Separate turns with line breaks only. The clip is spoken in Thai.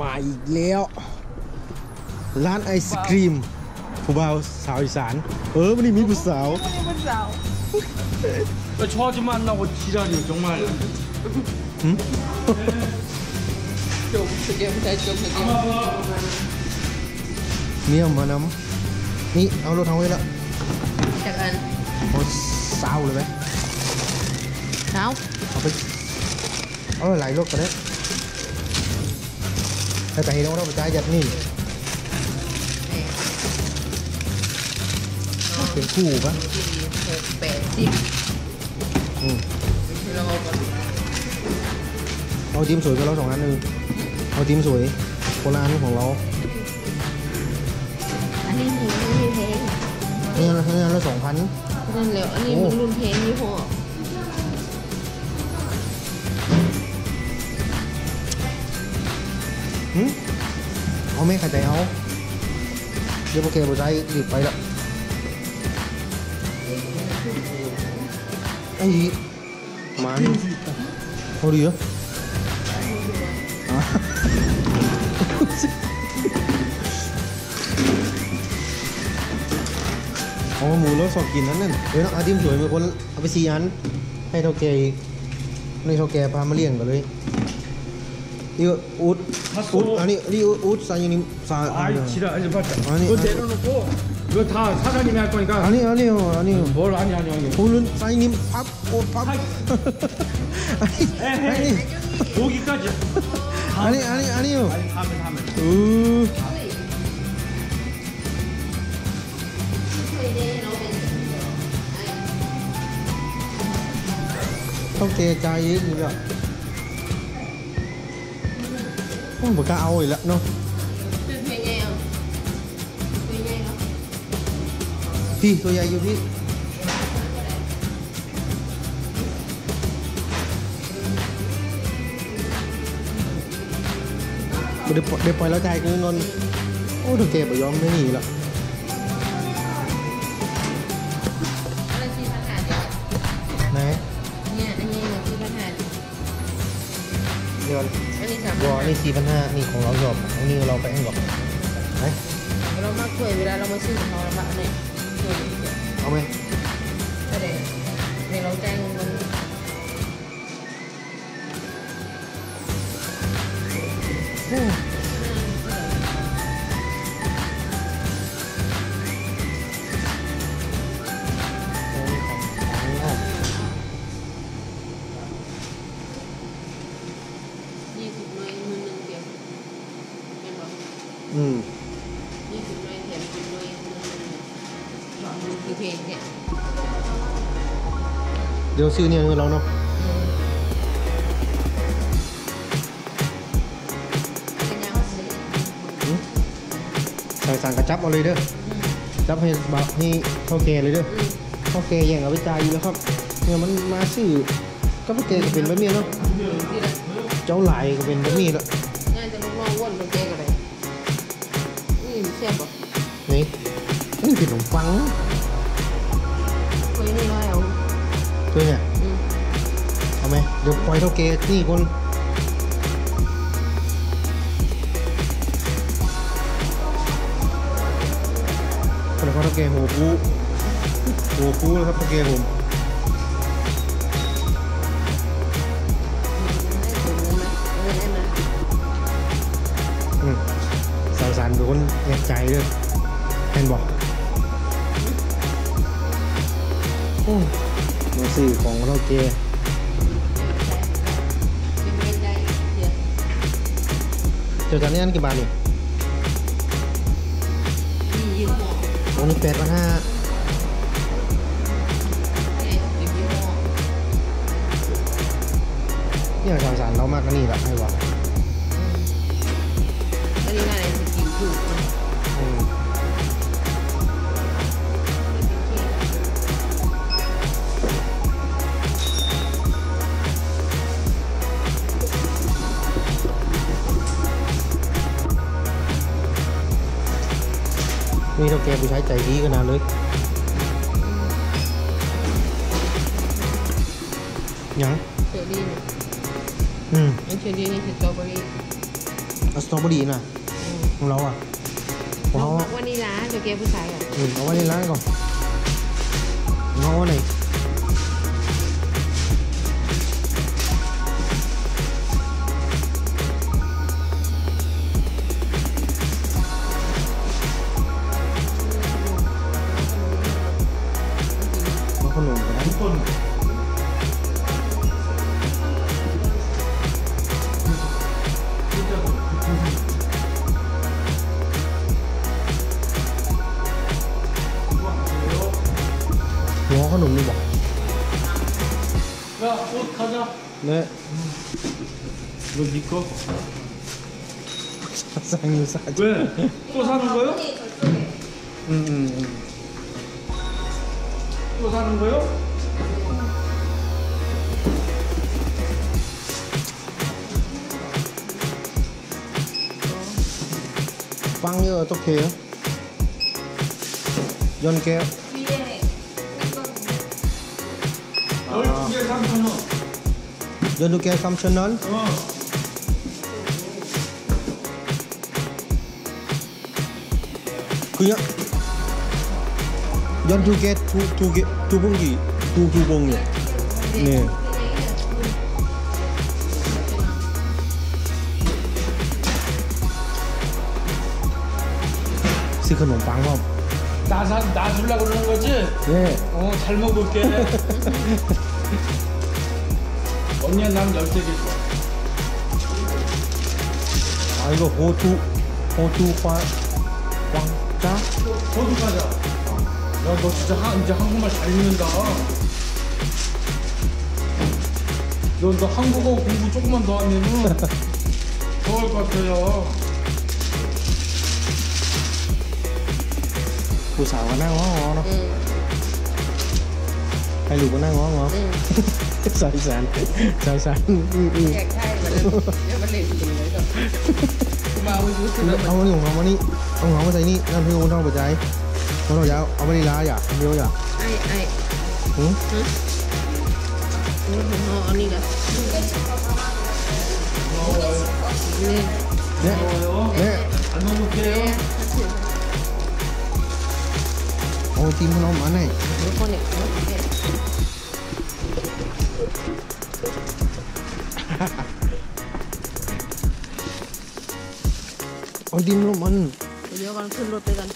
มาอีกแล้ว ร้านไอศครีม ผู้บ่าวสาวอีสาน เออวันนี้มีผู้สาว
나 저 아줌마 만나고 지랄이요 정말
จมสุดเดียวไม่ใช่จมสุดเดียว
เนี่ยมานำนี่เอารถเอาไว้ละ
จากอัน
เอาสาวเลยไหม
เช้า
เอาไปเอาหลายรถก็ได้ แต่แต่เห็นว่าเราไปจ่ายยัดนี่เป็นคู่ปะ
หกแปดสิบ
อืม
เราเอาก่อน
เอาทีมสวยไปเราสองอันหนึ่งเอาทีมสวยคนละอันของเรา
อันนี้หมูอันนี้แพง
นี่อันนี่อันละสองพัน
นั่นแหละอันนี้มันรุ่นแพงยี่ห้อ
หืมเอาไม่ขัดใจเอาเดี๋ยวโอเคบอใจรีบไปละไอ้มานี่เอาดีเหรออะเอหมูแล้วสอบกินนั้นนั่นเดี๋ยวนะอาทิมสวยมีคนเอาไปสี่อันให้เท่าแกอีกนี่เท่าแกพามาเลี้ยงกันเลย 이거 옷, 옷 아니 이거 옷 사장님 사
아니 지랄 아니 맞다
아니,
그거
아니.
내려놓고 이거 다 사장님이 할 거니까.
아니 아니요 아니요.
뭘 아니 아니 아니
오늘 사장님 밥옷밥. 아이. 아니 아니.
여기까지.
아니 아니 아니요.
아니 다음에
다음에. 으 không chè chai gì nữa ใจอีกอะโอ้ยบอกกล้าเอาอีกแล้วเนาะ
เป็นเพลงไงอะเพลงไงเนาะ
พี่ตัวใหญ่อยู่พี่เดี๋ยวปล่อยเดี๋ยวปล่อยแล้วใจกูเงินโอ้ถูกเก็บไปยอมไม่หนีละ
วอนี่สี่พันห้านี่
ของเราหยอบอันนี้เราไปเองหรอกไหน
เรามาคุยเวลาเรามาซื้อของเราละเนี่ย
เอาไหม
ก็เดี๋ยวเดี๋ยวเราแจ้งเงิน
โอ้โอื
มยี่สิบหน่วยแถมสิบหน่วยมือหนึ่งสองมือคือเพลงเนี่ย
เดี๋ยวซื้อเนี่ยเงินเราเนาะ
เป็นยังไง
อืมใส่สั่งกระจับเอาเลยเด้อจับให้บักให้เท่าแกเลยเด้อ
อืม
เท่าแกแย่งเอาไปจ่ายอยู่แล้วครับเนี่ยมันมาซื้อก็เท่าแกก็เป็นแบบนี้เนาะ
ที่ละ
เจ้าหลายก็เป็นแบบนี้ละ ขนมปัง
คุยนี่น้อยเอา
ตัวเนี่ย
อืม
เอาไหมเดี๋ยวปล่อยเท่าแกนี่คนเดี๋ยวเขาเท่าแกหัวปูหัวปูแล้วครับเท่าแกผม
ให้ถึงไหมเอาเงินได้ไหม
อืมสาวสารเป็นคนแยกใจเลยเห็นบอก อ้มาซื้อของเท่าแก
เป็นเงินได้เสีย
จอกันนี่อันกี่บาทนี่
ยี่ยี่ห้อ
วันนี้แปดพันห้า
เนี่ย
สาวสารเรามากกันนี่แหละให้วะ
อันนี้งานอะไรสกิลถูก นี่
เท่าแกผู้ใช้ใจดีขนาดเลยยัง
เชอรี่เนี่ย
อืม
อันเชอรี่นี่คือสตรอเบอรี่
เอาสตรอเบอรี่นะของเราอะของ
เรา
เรา
บอกว่านี่นะโตเกียวผู้ชายอะ
อืมเอาไว้ในร้านก่อนของเราอันไหน 한 옵니다
야옷 가자
네
이거 네
니꺼 사장님 사자
왜? 또 사는 거요?
응응응 음, 음, 음.
또 사는 거요?
빵이 어떻게 해요? 연계요?
12개 3,000원.
12개 3,000원?
어.
그냥 12개 두, 두 개, 두 봉지, 두, 두 봉지. 네. 시크는 방법.
나사 나술라 그러는 거지?
예.
어, 잘 먹을게. 언니야 난 열대 줄 거.
아 이거 호두 호두 과 광자?
호두 과자. 야 너 진짜 한, 이제 한국말 잘 읽는다. 너, 너 한국어 공부 조금만 더 하면은 좋을 것 같아요.
ผู้สาวก็นั่งง้อๆเนาะ
ใค
รอยู่ก็นั่งง้อ
อืม
ส่ยสนใส่ยสารอืม
แยกไข่มาเลยเมัเล่นถึงเลยก่อนมาเอาว
ๆานหนุ่มของมานี่เอาหนุ่มของมาใส่นี่นั่นพี่อุ้งเท่าปัจจัยเอาเรายาวเอาไปดีล้าอย่าเดียวอย่า
ไอ้ไอ้
หืม
ฮะนี่ผมเอาอันนี้กันนี่
เนี่ยเนี่ย อันนู้น
เกลีเนี่ย เนี่ย
เอาทีมขนมอัน
เดี๋ยวก่อนขึ้นรถไปกัน